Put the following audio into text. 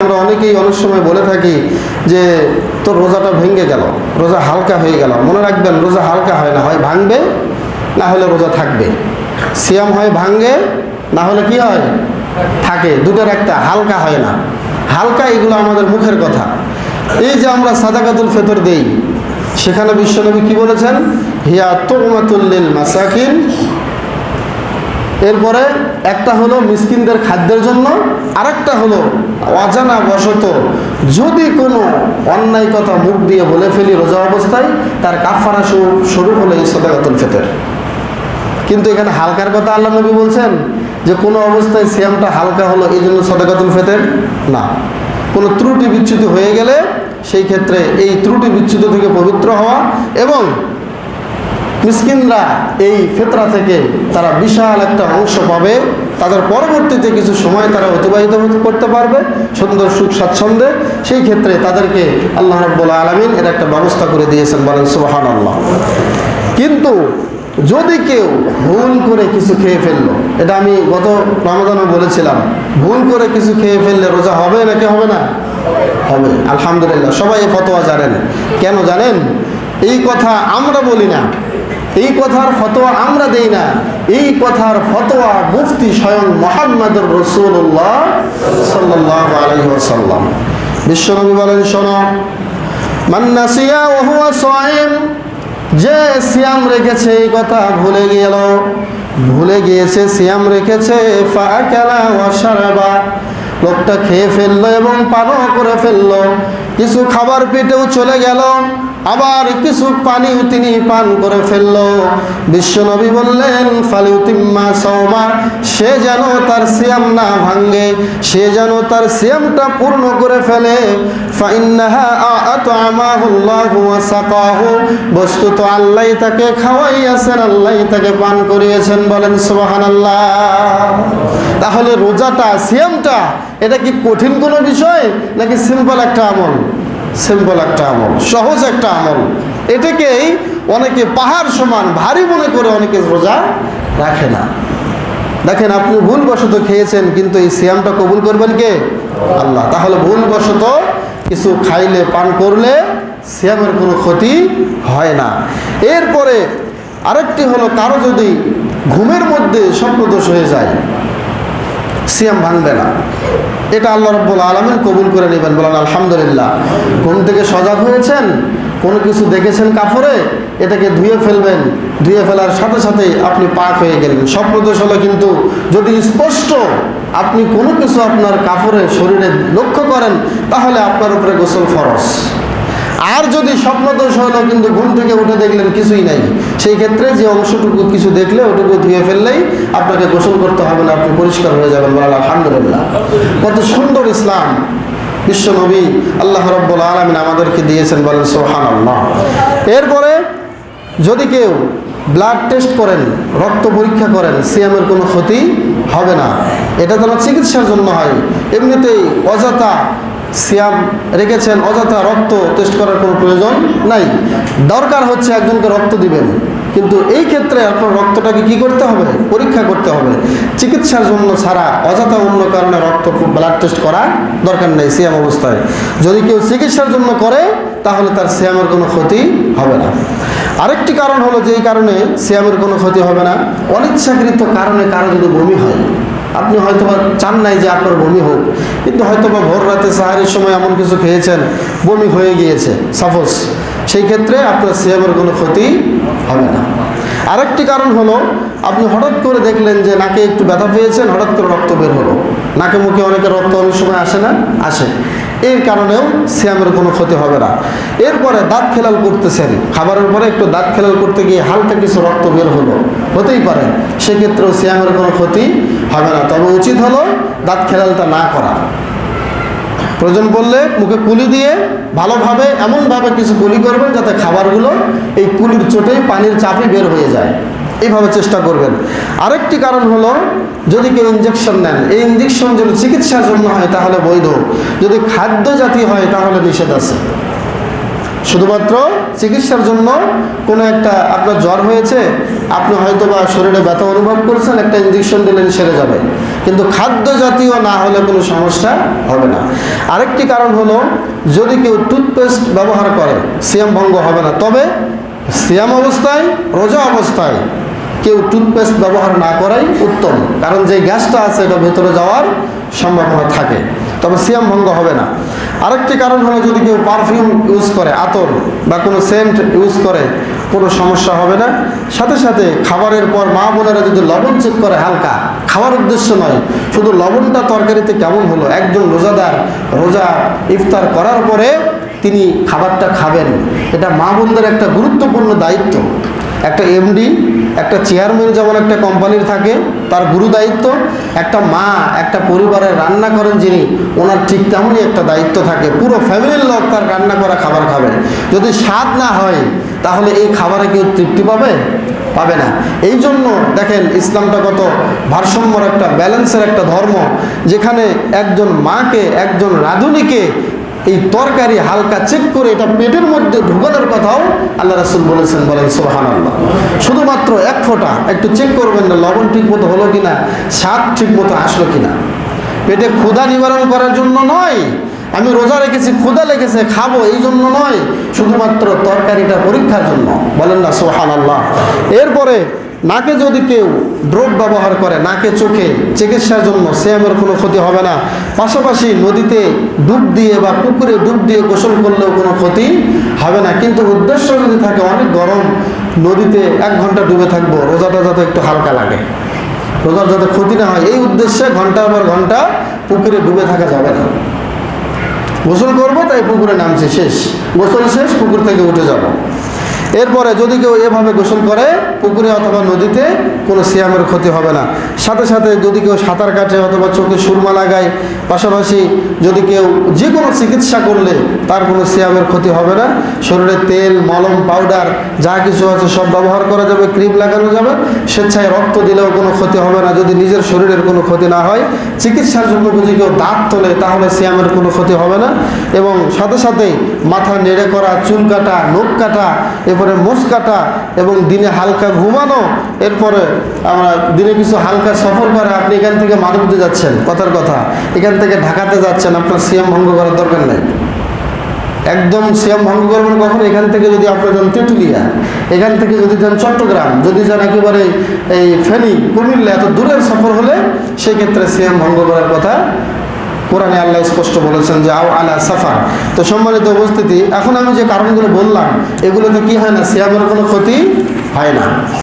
আমরা অনেকেই অনেক সময় বলে থাকি যে, তোর রোজাটা ভেঙে গেল, রোজা হালকা হয়ে গেল। মনে রাখবেন, রোজা হালকা হয় না, হয় ভাঙবে, না হলে রোজা থাকবে। সিয়াম হয় ভাঙে, না হলে কি হয়? থাকে। দুটোর একটা, হালকা হয় না। হালকা এগুলো আমাদের মুখের কথা। এই যে আমরা সাদাকাতুল ফেতর দেই, সেখানে বিশ্বনবী কি বলেছেন? হিয়া তোমাতুল্লিল মাসাকিন এরপরে একটা হলো মিসকিনদের খাদ্যের জন্য, আরেকটা হলো অজানা বশত যদি কোনো অন্যায় কথা মুখ দিয়ে বলে ফেলি রোজা অবস্থায়, তার কাফারা স্বরূপ হলো এই সদাকাতুল ফেতের। কিন্তু এখানে হালকার কথা আল্লাহ নবী বলছেন যে কোনো অবস্থায় সিয়ামটা হালকা হলো, এই জন্য সদাকাতুল ফেতের না। কোনো ত্রুটি বিচ্যুতি হয়ে গেলে সেই ক্ষেত্রে এই ত্রুটি বিচ্যুতি থেকে পবিত্র হওয়া এবং মিসকিনরা এই ফেতরা থেকে তারা বিশাল একটা অংশ পাবে। তাদের পরবর্তীতে কিছু সময় তারা অতিবাহিত করতে পারবে, সুন্দর সুখ স্বাচ্ছন্দ্যে। সেই ক্ষেত্রে তাদেরকে আল্লাহ রব্বুল আলমিন এর একটা ব্যবস্থা করে দিয়েছেন বলেন সুবাহান আল্লাহ কিন্তু যদি কেউ ভুল করে কিছু খেয়ে ফেলল, এটা আমি গত রমাদানে বলেছিলাম, ভুল করে কিছু খেয়ে ফেললে রোজা হবে নাকি হবে না? হবে, আলহামদুলিল্লাহ, সবাই ফতোয়া জানেন। কেন জানেন? এই কথা আমরা বলি না। এই কথার ফতোয়া আমরা দেই না। এই কথার ফতোয়া মুফতি স্বয়ং মোহাম্মদুর রসুল্লাহ সাল্লাহ আলহি ওসাল্লাম বিশ্বনবী বলেন, শোনো মান্নাসিয়া ওহুয়া সোয়েম যে সিয়াম রেখেছে, এই কথা ভুলে গেল। ভুলে গিয়েছে, সিয়াম রেখেছে ফাকালা ওয়াশারাবা লোকটা খেয়ে ফেলল এবং পানও করে ফেলল। কিছু খাবার পেটেও চলে গেল। আবার কিছু পানিও তিনি পান করে ফেলল। বিশ্বনবী বললেন ফালিউতিম্মা সৌমা সে যেন তার সিয়াম না ভাঙ্গে সে যেন তার সিয়ামটা পূর্ণ করে ফেলে। সাকাহু, বস্তুত আল্লাহ তাকে খাওয়াইয়াছেন, আল্লাহ তাকে পান করিয়েছেন। বলেন সোহান আল্লাহ তাহলে রোজাটা, সিয়ামটা, এটা কি কঠিন কোনো বিষয় নাকি সিম্পল একটা আমল? সিম্পল একটা আমল, সহজ একটা আমল। এটাকেই অনেকে পাহাড় সমান ভারী মনে করে অনেকে রোজা রাখে না। দেখেন আপনি ভুলবশত খেয়েছেন, কিন্তু এই সিয়ামটা কবুল করবেন কে? আল্লাহ। তাহলে ভুলবশত কিছু খাইলে, পান করলে সিয়ামের কোনো ক্ষতি হয় না। এরপরে আরেকটি হলো, কারও যদি ঘুমের মধ্যে স্বপ্নদোষ হয়ে যায় সিয়াম ভাঙবে না। এটা আল্লাহ রব্বুল আলমিন কবুল করে নেবেন, বলেন আলহামদুলিল্লাহ। কোন থেকে সজাগ হয়েছেন, কোনো কিছু দেখেছেন কাপড়ে এটাকে ধুয়ে ফেলবেন। ধুয়ে ফেলার সাথে সাথেই আপনি পাক হয়ে গেলেন। স্বপ্নদোষ হলো কিন্তু যদি স্পষ্ট আপনি কোনো কিছু আপনার কাপড়ে শরীরে লক্ষ্য করেন, তাহলে আপনার উপরে গোসল ফরস আর যদি স্বপ্নদোষ হলো, কিন্তু ঘুম থেকে উঠে দেখলেন কিছুই নাই, সেই ক্ষেত্রে যে অংশটুকু কিছু দেখলে ওটুকু ধুয়ে ফেললেই আপনাকে গোসল করতে হবে না, আপনি পরিষ্কার হয়ে যাবেন বলেন, আলহামদুলিল্লাহ। কত সুন্দর ইসলাম। বিশ্ব নবী আল্লাহ রব্বুল আলমিন আমাদেরকে দিয়েছেন বলেন সোহান আল্লাহ এরপরে যদি কেউ ব্লাড টেস্ট করেন, রক্ত পরীক্ষা করেন সিএমের কোনো ক্ষতি হবে না। এটা তো চিকিৎসার জন্য হয়। এমনিতেই অযথা সিয়াম রেখেছেন, অযথা রক্ত টেস্ট করার কোনো প্রয়োজন নাই। দরকার হচ্ছে একজনকে রক্ত দিবেন। কিন্তু এই ক্ষেত্রে আপনার রক্তটাকে কি করতে হবে? পরীক্ষা করতে হবে। চিকিৎসার জন্য ছাড়া অযথা অন্য কারণে রক্ত ব্লাড টেস্ট করা দরকার নেই সিয়াম অবস্থায়। যদি কেউ চিকিৎসার জন্য করে, তাহলে তার সিয়ামের কোনো ক্ষতি হবে না। আরেকটি কারণ হলো যে কারণে সিয়ামের কোনো ক্ষতি হবে না। অনিচ্ছাকৃত কারণে কারও যদি বমি হয় আপনি হয়তো চান নাই যে আপনার বমি হোক, কিন্তু হয়তো বা ভোর রাতে সাহারির সময় এমন কিছু খেয়েছেন, বমি হয়ে গিয়েছে সাপোজ সেই ক্ষেত্রে আপনার সিএমের কোনো ক্ষতি হবে না। আরেকটি কারণ হলো, আপনি হঠাৎ করে দেখলেন যে নাকে একটু ব্যথা পেয়েছেন, হঠাৎ করে রক্ত বের হলো। নাকে মুখে অনেকের রক্ত অনেক সময় আসে না? আসে। এর কারণেও সিয়ামের কোনো ক্ষতি হবে না। এরপরে দাঁত খেলাল করতেছেন। খাবারের পরে একটু দাঁত খেলাল করতে গিয়ে হালকা কিছু রক্ত বের হলো। হতেই পারে, সেক্ষেত্রেও সিয়ামের কোনো ক্ষতি হবে না। তবে উচিত হলো দাঁত খেলালটা না করা। প্রয়োজন পড়লে মুখে কুলি দিয়ে ভালোভাবে, এমনভাবে কিছু কুলি করবেন যাতে খাবারগুলো এই কুলির চোটেই পানির চাপে বের হয়ে যায়। এইভাবে চেষ্টা করবেন। আরেকটি কারণ হলো, যদি কেউ ইঞ্জেকশন নেন, এই ইঞ্জেকশন যদি চিকিৎসার জন্য হয়, তাহলে বৈধ। যদি খাদ্য জাতীয় হয়, তাহলে নিষেধ আছে। শুধুমাত্র চিকিৎসার জন্য কোনো একটা, আপনার জ্বর হয়েছে, আপনি হয়তো বা শরীরে ব্যথা অনুভব করছেন, একটা ইঞ্জেকশন দিলেন, সেরে যাবে। কিন্তু খাদ্য জাতীয় না হলে কোনো সমস্যা হবে না। আরেকটি কারণ হলো, যদি কেউ টুথপেস্ট ব্যবহার করে, সিয়াম ভঙ্গ হবে না, তবে সিয়াম অবস্থায়, রোজা অবস্থায় কেউ টুথপেস্ট ব্যবহার না করাই উত্তম। কারণ যে গ্যাসটা আছে, এটা ভেতরে যাওয়ার সম্ভাবনা থাকে। তবে সিয়াম ভঙ্গ হবে না। আরেকটি কারণ হলো যদি কেউ পারফিউম ইউজ করে, আতর বা কোনো সেন্ট ইউজ করে, কোনো সমস্যা হবে না। সাথে সাথে খাবারের পর মা বোনেরা যদি লবণ চেক করে হালকা, খাওয়ার উদ্দেশ্য নয়, শুধু লবণটা তরকারিতে কেমন হলো, একজন রোজাদার রোজা ইফতার করার পরে তিনি খাবারটা খাবেন। এটা মা বোনদের একটা গুরুত্বপূর্ণ দায়িত্ব। একটা এমডি একটা চেয়ারম্যান যেমন একটা কোম্পানির থাকে, তার গুরু দায়িত্ব, একটা মা, একটা পরিবারের রান্না করেন যিনি, ওনার ঠিক তেমনই একটা দায়িত্ব থাকে। পুরো ফ্যামিলির লোক তার রান্না করা খাবার খাবে। যদি স্বাদ না হয়, তাহলে এই খাবারে কেউ তৃপ্তি পাবে? পাবে না। এই জন্য দেখেন, ইসলামটা কত ভারসাম্যর একটা ব্যালেন্সের একটা ধর্ম, যেখানে একজন মাকে, একজন রাঁধুনিকে এই তরকারি হালকা চেক করে এটা পেটের মধ্যে ঢুকানোর কথাও আল্লাহ রাসুল বলেছেন, বলেন সোহান আল্লাহ শুধুমাত্র এক ফোঁটা একটু চেক করবেন না লবণ ঠিক মতো হলো কিনা, স্বাদ ঠিক মতো আসলো কিনা। পেটে ক্ষুধা নিবারণ করার জন্য নয়, আমি রোজা রেখেছি, ক্ষুধা লেগেছে, খাব, এই জন্য নয়, শুধুমাত্র তরকারিটা পরীক্ষার জন্য। বলেন না সোহান আল্লাহ এরপরে নাকে যদি কেউ ড্রপ ব্যবহার করে, নাকে, চোখে চিকিৎসার জন্য শ্যামের কোনো ক্ষতি হবে না। পাশাপাশি নদীতে ডুব দিয়ে বা পুকুরে ডুব দিয়ে গোসল করলেও কোনো ক্ষতি হবে না। কিন্তু উদ্দেশ্য যদি থাকে অনেক গরম, নদীতে এক ঘণ্টা ডুবে থাকব, রোজাটা যাতে একটু হালকা লাগে। রোজার যাতে ক্ষতি না হয়, এই উদ্দেশ্যে ঘণ্টা পর ঘণ্টা পুকুরে ডুবে থাকা যাবে না। গোসল করব, তাই পুকুরে নামছে, শেষ। গোসল শেষ, পুকুর থেকে উঠে যাব। এরপরে যদি কেউ এভাবে গোসল করে পুকুরে অথবা নদীতে, কোনো সিয়ামের ক্ষতি হবে না। সাথে সাথে যদি কেউ সাঁতার কাটে অথবা চোখে সুরমা লাগায়, পাশাপাশি যদি কেউ যে কোনো চিকিৎসা করলে তার কোনো সিয়ামের ক্ষতি হবে না। শরীরে তেল, মলম পাউডার যা কিছু আছে সব ব্যবহার করা যাবে ক্রিম লাগানো যাবে। স্বেচ্ছায় রক্ত দিলেও কোনো ক্ষতি হবে না। যদি নিজের শরীরের কোনো ক্ষতি না হয়, চিকিৎসার জন্য যদি কেউ দাঁত তোলে, তাহলে সিয়ামের কোনো ক্ষতি হবে না। এবং সাথে সাথেই মাথা নেড়ে করা, চুল কাটা, নখ কাটা, এরপরে মোষ কাটা এবং দিনে হালকা ঘুমানো, এরপরে আমরা দিনে কিছু হালকা সফর করে আপনি এখান থেকে মানবতে যাচ্ছেন। কথার কথা। এখান থেকে ঢাকাতে যাচ্ছেন। আপনার সিএম ভঙ্গ করার দরকার নেই। একদম সিয়াম ভঙ্গ করবেন কখন? এখান থেকে যদি আপনার যান তেঁতুলিয়া, এখান থেকে যদি যান চট্টগ্রাম, যদি যান একেবারে এই ফেনী, কুমিল্লা, এত দূরের সফর হলে সেক্ষেত্রে সিয়াম ভঙ্গ করার কথা কোরআনে আল্লাহ স্পষ্ট বলেছেন যে, আও আলা সাফা। তো সম্মানিত উপস্থিতি, এখন আমি যে কারণগুলো বললাম, এগুলোতে কি হয় না? সিয়ামের কোনো ক্ষতি হয় না।